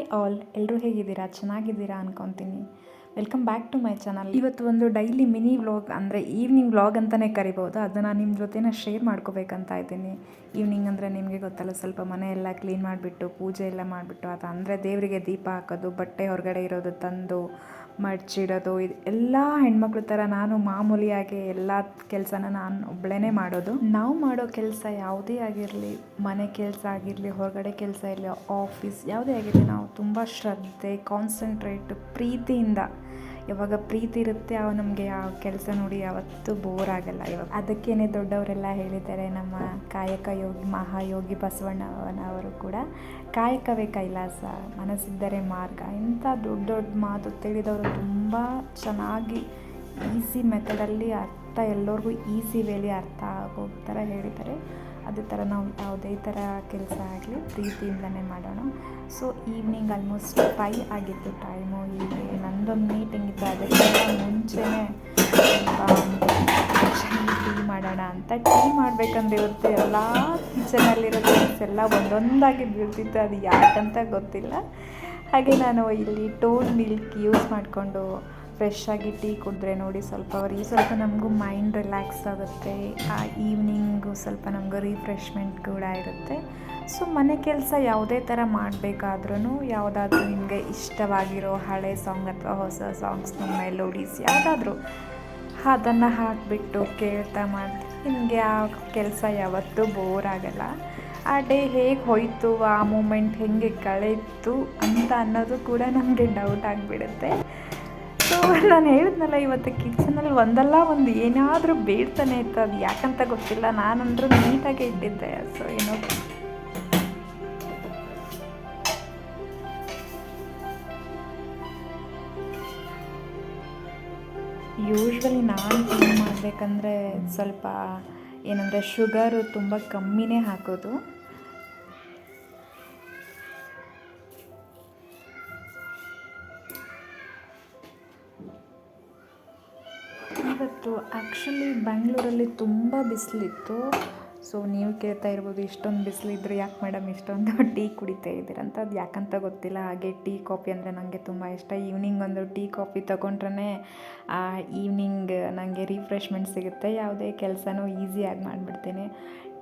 Hi all ಎಲ್ಲರೂ ಹೇಗಿದ್ದೀರಾ? ಚೆನ್ನಾಗಿದ್ದೀರಾ ಅನ್ಕೊತೀನಿ. Welcome back to my channel. ಇವತ್ತು ಒಂದು ಡೈಲಿ ಮಿನಿ ವ್ಲಾಗ್, ಅಂದರೆ ಈವ್ನಿಂಗ್ ವ್ಲಾಗ್ ಅಂತಲೇ ಕರಿಬೋದು. ಅದನ್ನು ನಿಮ್ಮ ಜೊತೆನ ಶೇರ್ ಮಾಡ್ಕೋಬೇಕಂತ ಇದ್ದೀನಿ. ಈವ್ನಿಂಗ್ ಅಂದರೆ ನಿಮಗೆ ಗೊತ್ತಲ್ಲ, ಸ್ವಲ್ಪ ಮನೆ ಎಲ್ಲ ಕ್ಲೀನ್ ಮಾಡಿಬಿಟ್ಟು, ಪೂಜೆ ಎಲ್ಲ ಮಾಡಿಬಿಟ್ಟು, ಅದು ಅಂದರೆ ದೇವರಿಗೆ ದೀಪ ಹಾಕೋದು, ಬಟ್ಟೆ ಹೊರಗಡೆ ಇರೋದು ತಂದು ಮಡ್ಚಿಡೋದು, ಇದು ಎಲ್ಲ ಹೆಣ್ಮಕ್ಳ ಥರ ನಾನು ಮಾಮೂಲಿಯಾಗಿ ಎಲ್ಲ ಕೆಲಸನ ನಾನು ಒಬ್ಬಳೇ ಮಾಡೋದು. ನಾವು ಮಾಡೋ ಕೆಲಸ ಯಾವುದೇ ಆಗಿರಲಿ, ಮನೆ ಕೆಲಸ ಆಗಿರಲಿ, ಹೊರಗಡೆ ಕೆಲಸ ಇರಲಿ, ಆಫೀಸ್ ಯಾವುದೇ ಆಗಿರಲಿ, ನಾವು ತುಂಬ ಶ್ರದ್ಧೆ ಕಾನ್ಸಂಟ್ರೇಟ್ ಪ್ರೀತಿಯಿಂದ ಯಾವಾಗ ಪ್ರೀತಿ ಇರುತ್ತೆ, ಅವ ನಮಗೆ ಯಾವ ಕೆಲಸ ನೋಡಿ ಯಾವತ್ತೂ ಬೋರ್ ಆಗಲ್ಲ. ಇವಾಗ ಅದಕ್ಕೇನೆ ದೊಡ್ಡವರೆಲ್ಲ ಹೇಳಿದ್ದಾರೆ, ನಮ್ಮ ಕಾಯಕ ಯೋಗಿ, ಮಹಾಯೋಗಿ ಬಸವಣ್ಣನವರು ಕೂಡ. ಕಾಯಕವೇ ಕೈಲಾಸ, ಮನಸ್ಸಿದ್ದರೆ ಮಾರ್ಗ. ಇಂಥ ದೊಡ್ಡ ದೊಡ್ಡ ಮಾತು ತಿಳಿದವರು ತುಂಬ ಚೆನ್ನಾಗಿ ಈಸಿ ಮೆಥಡಲ್ಲಿ ಅರ್ಥ, ಎಲ್ಲರಿಗೂ ಈಸಿ ವೇಲಿ ಅರ್ಥ ಆಗೋ ಥರ ಹೇಳಿದ್ದಾರೆ. ಅದೇ ಥರ ನಾವು ಯಾವುದೇ ಥರ ಕೆಲಸ ಆಗಲಿ ಪ್ರೀತಿಯಿಂದಲೇ ಮಾಡೋಣ. ಸೊ ಈವ್ನಿಂಗ್ ಆಲ್ಮೋಸ್ಟ್ ಫೈ ಆಗಿತ್ತು ಟೈಮು ಹೀಗೆ ನಂದೊಂದು ಮೀಟಿಂಗ್ ಇತ್ತು, ಅದಕ್ಕೆಲ್ಲ ಮುಂಚೆನೇ ಟೀ ಮಾಡೋಣ ಅಂತ ಟೀ ಮಾಡಬೇಕಂದ್ರೆ ಇವತ್ತು ಎಲ್ಲ ಕಿಚನಲ್ಲಿರೋ ಥಿಂಗ್ಸ್ ಎಲ್ಲ ಒಂದೊಂದಾಗಿ ಬೀಳ್ತಿತ್ತು, ಅದು ಯಾಕಂತ ಗೊತ್ತಿಲ್ಲ. ಹಾಗೆ ನಾನು ಇಲ್ಲಿ ಟೋನ್ ಮಿಲ್ಕ್ ಯೂಸ್ ಮಾಡಿಕೊಂಡು ಫ್ರೆಶ್ ಆಗಿ ಟೀ ಕುಡಿದ್ರೆ ನೋಡಿ ಸ್ವಲ್ಪ ಅವ್ರಿಗೆ ಸ್ವಲ್ಪ ನಮಗೂ ಮೈಂಡ್ ರಿಲ್ಯಾಕ್ಸ್ ಆಗುತ್ತೆ. ಆ ಈವ್ನಿಂಗು ಸ್ವಲ್ಪ ನಮಗೂ ರಿಫ್ರೆಶ್ಮೆಂಟ್ ಕೂಡ ಇರುತ್ತೆ. ಸೊ ಮನೆ ಕೆಲಸ ಯಾವುದೇ ಥರ ಮಾಡಬೇಕಾದ್ರೂ ಯಾವುದಾದ್ರೂ ನಿಮಗೆ ಇಷ್ಟವಾಗಿರೋ ಹಳೆ ಸಾಂಗ್ ಅಥವಾ ಹೊಸ ಸಾಂಗ್ಸ್ನ ಮೆಲೋಡೀಸ್ ಯಾವುದಾದ್ರೂ ಅದನ್ನು ಹಾಕಿಬಿಟ್ಟು ಕೇಳ್ತಾ ಮಾಡಿ ನಿಮಗೆ ಆ ಕೆಲಸ ಯಾವತ್ತೂ ಬೋರ್ ಆಗಲ್ಲ. ಆ ಡೇ ಹೇಗೆ ಹೋಯಿತು, ಆ ಮೂಮೆಂಟ್ ಹೇಗೆ ಕಳೆಯಿತು ಅಂತ ಅನ್ನೋದು ಕೂಡ ನಮಗೆ ಡೌಟ್ ಆಗಿಬಿಡುತ್ತೆ. ನಾನು ಹೇಳಿದ್ನಲ್ಲ ಇವತ್ತು ಕಿಚನಲ್ಲಿ ಒಂದಲ್ಲ ಒಂದು ಏನಾದರೂ ಬೇಡ್ತಾನೆ ಇತ್ತು. ಅದು ಯಾಕಂತ ಗೊತ್ತಿಲ್ಲ. ನಾನಂದ್ರೂ ನೀಟಾಗಿ ಇಟ್ಟಿದ್ದೆ. ಸೊ ಏನೋ ಯೂಶ್ವಲಿ ನಾನು ಏನು ಮಾಡಬೇಕಂದ್ರೆ ಸ್ವಲ್ಪ ಏನಂದರೆ ಶುಗರು ತುಂಬ ಕಮ್ಮಿನೇ ಹಾಕೋದು. ಇವತ್ತು ಆ್ಯಕ್ಚುಲಿ ಬೆಂಗಳೂರಲ್ಲಿ ತುಂಬ ಬಿಸಿಲಿತ್ತು. ಸೊ ನೀವು ಕೇಳ್ತಾ ಇರ್ಬೋದು, ಇಷ್ಟೊಂದು ಬಿಸಿಲಿದ್ರೆ ಯಾಕೆ ಮೇಡಮ್ ಇಷ್ಟೊಂದು ಟೀ ಕುಡಿತಾ ಇದ್ದೀರಂತ ಅದು ಯಾಕಂತ ಗೊತ್ತಿಲ್ಲ. ಹಾಗೆ ಟೀ ಕಾಫಿ ಅಂದರೆ ನನಗೆ ತುಂಬ ಇಷ್ಟ. ಈವ್ನಿಂಗ್ ಒಂದು ಟೀ ಕಾಫಿ ತೊಗೊಂಡ್ರೆ ಆ ಈವ್ನಿಂಗ್ ನನಗೆ ರಿಫ್ರೆಶ್ಮೆಂಟ್ ಸಿಗುತ್ತೆ. ಯಾವುದೇ ಕೆಲಸನೂ ಈಸಿಯಾಗಿ ಮಾಡಿಬಿಡ್ತೀನಿ.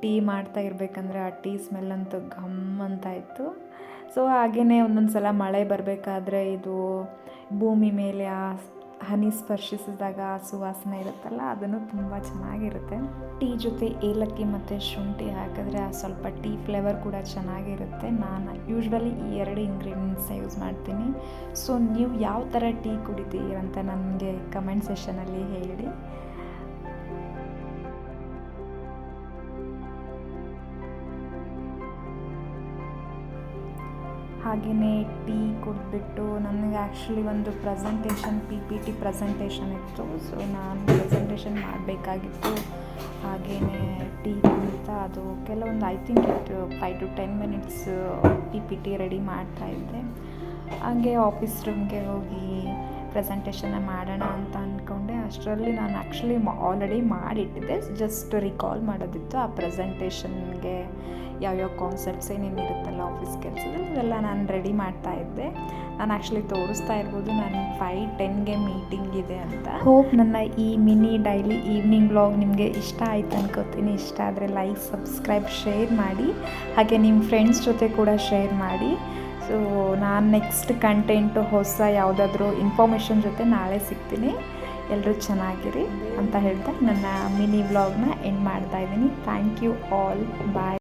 ಟೀ ಮಾಡ್ತಾ ಇರಬೇಕಂದ್ರೆ ಆ ಟೀ ಸ್ಮೆಲ್ ಅಂತೂ ಘಮ್ ಅಂತ ಇತ್ತು ಸೊ ಹಾಗೆಯೇ ಒಂದೊಂದು ಸಲ ಮಳೆ ಬರಬೇಕಾದ್ರೆ ಇದು ಭೂಮಿ ಮೇಲೆ ಆ ಹನಿ ಸ್ಪರ್ಶಿಸಿದಾಗ ಸುವಾಸನೆ ಇರುತ್ತಲ್ಲ, ಅದನ್ನು ತುಂಬ ಚೆನ್ನಾಗಿರುತ್ತೆ. ಟೀ ಜೊತೆ ಏಲಕ್ಕಿ ಮತ್ತು ಶುಂಠಿ ಹಾಕಿದ್ರೆ ಆ ಸ್ವಲ್ಪ ಟೀ ಫ್ಲೇವರ್ ಕೂಡ ಚೆನ್ನಾಗಿರುತ್ತೆ. ನಾನು ಯೂಶ್ವಲಿ ಈ ಎರಡು ಇಂಗ್ರೀಡಿಯೆಂಟ್ಸ್ನ ಯೂಸ್ ಮಾಡ್ತೀನಿ. ಸೊ, ನೀವು ಯಾವ ಥರ ಟೀ ಕುಡಿತೀರಿ ಅಂತ ನನಗೆ ಕಮೆಂಟ್ ಸೆಷನಲ್ಲಿ ಹೇಳಿ. ಹಾಗೆಯೇ ಟೀ ಕೊಟ್ಬಿಟ್ಟು ನನಗೆ ಆ್ಯಕ್ಚುಲಿ ಒಂದು presentation P P T presentation ಇತ್ತು. ಸೊ ನಾನು ಪ್ರೆಸೆಂಟೇಷನ್ ಮಾಡಬೇಕಾಗಿತ್ತು. ಹಾಗೆಯೇ ಟೀ ಕುಡಿತಾ ಅದು ಕೆಲವೊಂದು I think it five to ten minutes P P T ready ಮಾಡ್ತಾಯಿದ್ದೆ ಹಾಗೆ ಆಫೀಸ್ ರೂಮ್ಗೆ ಹೋಗಿ ಪ್ರೆಸೆಂಟೇಷನ್ನ ಮಾಡೋಣ ಅಂತ ಅಂದ್ಕೊಂಡೆ ಅಷ್ಟರಲ್ಲಿ ನಾನು ಆ್ಯಕ್ಚುಲಿ ಆಲ್ರೆಡಿ ಮಾಡಿಟ್ಟಿದ್ದೆ. ಜಸ್ಟ್ ರಿಕಾಲ್ ಮಾಡೋದಿತ್ತು ಆ ಪ್ರೆಸೆಂಟೇಷನ್ಗೆ ಯಾವ್ಯಾವ ಕಾನ್ಸೆಪ್ಟ್ಸ್ ಏನೇನು ಇರುತ್ತಲ್ಲ ಆಫೀಸ್ ಕೆಲಸದಲ್ಲಿ ಇವೆಲ್ಲ ನಾನು ರೆಡಿ ಮಾಡ್ತಾ ಇದ್ದೆ. ನಾನು ಆ್ಯಕ್ಚುಲಿ ತೋರಿಸ್ತಾ ಇರ್ಬೋದು, ನಾನು ಫೈವ್ ಟೆನ್ಗೆ ಮೀಟಿಂಗ್ ಇದೆ ಅಂತ. ಹೋಪ್ ನನ್ನ ಈ ಮಿನಿ ಡೈಲಿ ಈವ್ನಿಂಗ್ ಬ್ಲಾಗ್ ನಿಮಗೆ ಇಷ್ಟ ಆಯ್ತು ಅನ್ಕೋತೀನಿ. ಇಷ್ಟ ಆದರೆ ಲೈಕ್ ಸಬ್ಸ್ಕ್ರೈಬ್ ಶೇರ್ ಮಾಡಿ. ಹಾಗೆ ನಿಮ್ಮ ಫ್ರೆಂಡ್ಸ್ ಜೊತೆ ಕೂಡ ಶೇರ್ ಮಾಡಿ. ಸೊ ನಾನು ನೆಕ್ಸ್ಟ್ ಕಂಟೆಂಟು ಹೊಸ ಯಾವುದಾದ್ರೂ ಇನ್ಫಾರ್ಮೇಷನ್ ಜೊತೆ ನಾಳೆ ಸಿಗ್ತೀನಿ. ಎಲ್ಲರೂ ಚೆನ್ನಾಗಿರಿ ಅಂತ ಹೇಳ್ತಾ ನನ್ನ ಮಿನಿ ವ್ಲಾಗ್ನ ಎಂಡ್ ಮಾಡ್ತಾ ಇದ್ದೀನಿ. Thank you all bye